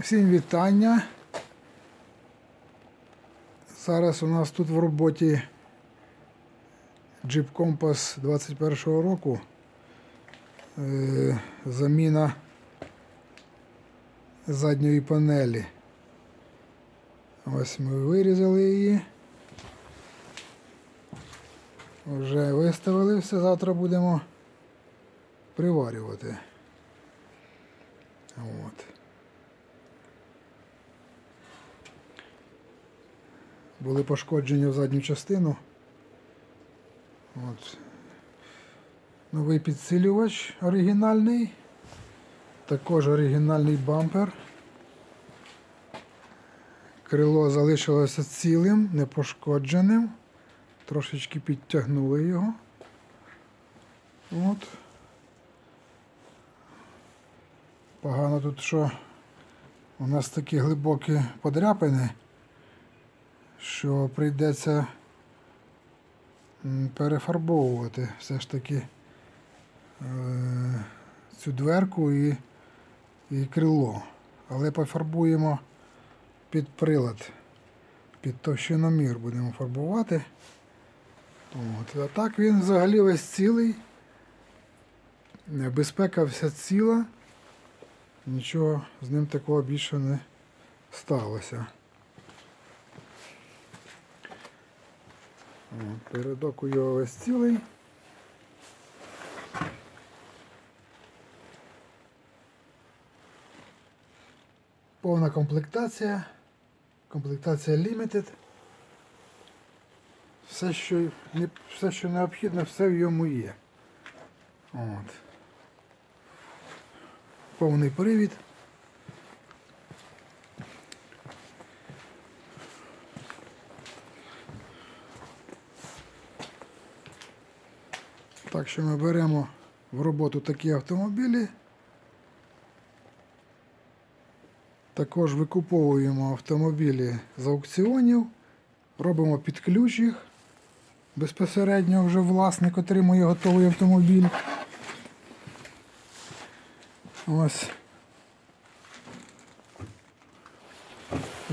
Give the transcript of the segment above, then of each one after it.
Всім вітання. Зараз у нас тут в роботі Jeep Compass 21 року. Е, заміна задньої панелі. Ось ми вирізали її. Вже виставили все, завтра будемо приварювати. От. Були пошкодження в задню частину. От. Новий підсилювач оригінальний. Також оригінальний бампер. Крило залишилося цілим, непошкодженим. Трошечки підтягнули його. От. Погано тут, що у нас такі глибокі подряпини, що прийдеться перефарбовувати все ж таки е, цю дверку і, і крило. Але пофарбуємо під прилад, під товщиномір будемо фарбувати. От. А так він взагалі весь цілий. Безпека вся ціла. Нічого з ним такого більше не сталося. Передок у його весь цілий. Повна комплектація. Комплектація Limited. Все, що, все, що необхідно, все в йому є. От. Повний привід. Так що ми беремо в роботу такі автомобілі. Також викуповуємо автомобілі з аукціонів, робимо під ключ їх. Безпосередньо вже власник отримує готовий автомобіль. Ось.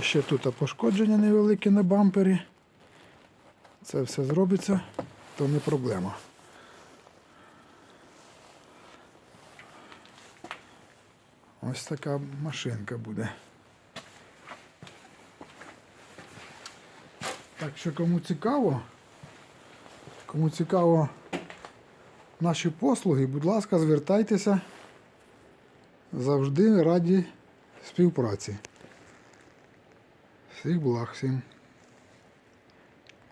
Ще тут пошкодження невелике на бампері. Це все зробиться, то не проблема. Ось така машинка буде. Так що кому цікаво, кому цікаво наші послуги, будь ласка, звертайтеся. Завжди раді співпраці. Всіх благ всім.